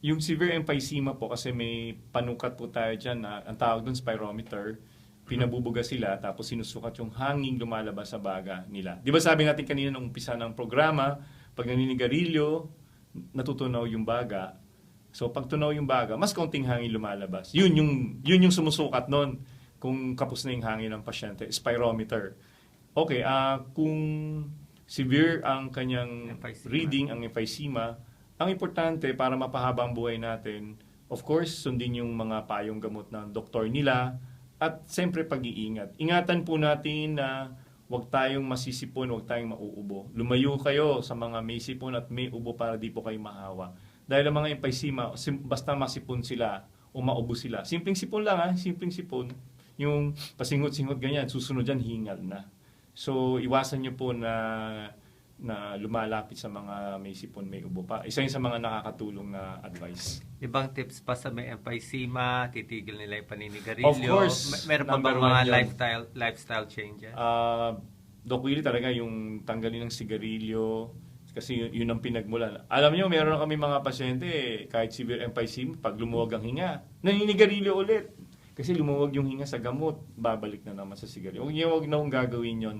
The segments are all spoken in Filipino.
Yung severe emphysema po kasi may panukat po tayo dyan na ang tawag doon spirometer. Pinabubuga sila tapos sinusukat yung hanging lumalabas sa baga nila. Di ba sabi natin kanina nung umpisa ng programa, pag naninigarilyo, natutunaw yung baga. So pag tunaw yung baga, mas konting hangin lumalabas. Yun yung, yun yung sumusukat nun kung kapos na yung hangin ng pasyente, spirometer. Okay, ah kung severe ang kanyang Emphysema. reading, ang emphysema, ang importante para mapahaba ang buhay natin, of course, sundin yung mga payong gamot ng doktor nila at siyempre pag-iingat. Ingatan po natin na huwag tayong masisipon, huwag tayong mauubo. Lumayo kayo sa mga may sipon at may ubo para di po kayo mahawa. Dahil ang mga emphysema, sim- basta masipon sila o maubo sila. Simpleng sipon lang ha, simpleng sipon. Yung pasingot-singot ganyan, susunod dyan, hingal na. So, iwasan nyo po na na lumalapit sa mga may sipon, may ubo pa. Isa yun sa mga nakakatulong na advice. Ibang tips pa sa may emphysema, titigil nila yung paninigarilyo. Of course, Mer- Meron pa bang mga yun. lifestyle lifestyle changes? Ah, Doc Willie talaga yung tanggalin ng sigarilyo kasi yun, yun ang pinagmulan. Alam niyo, meron kami mga pasyente, kahit severe emphysema, pag lumuwag ang hinga, naninigarilyo ulit. Kasi lumuwag yung hinga sa gamot, babalik na naman sa sigarilyo. Huwag niyo, huwag na gagawin yon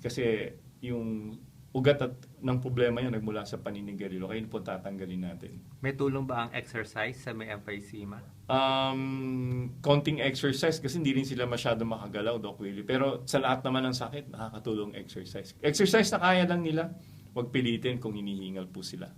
Kasi yung ugat at ng problema yun nagmula sa paninigarilyo. Kaya yun po tatanggalin natin. May tulong ba ang exercise sa may emphysema? Um, konting exercise kasi hindi rin sila masyado makagalaw, Doc Willie. Pero sa lahat naman ng sakit, nakakatulong exercise. Exercise na kaya lang nila, huwag pilitin kung hinihingal po sila.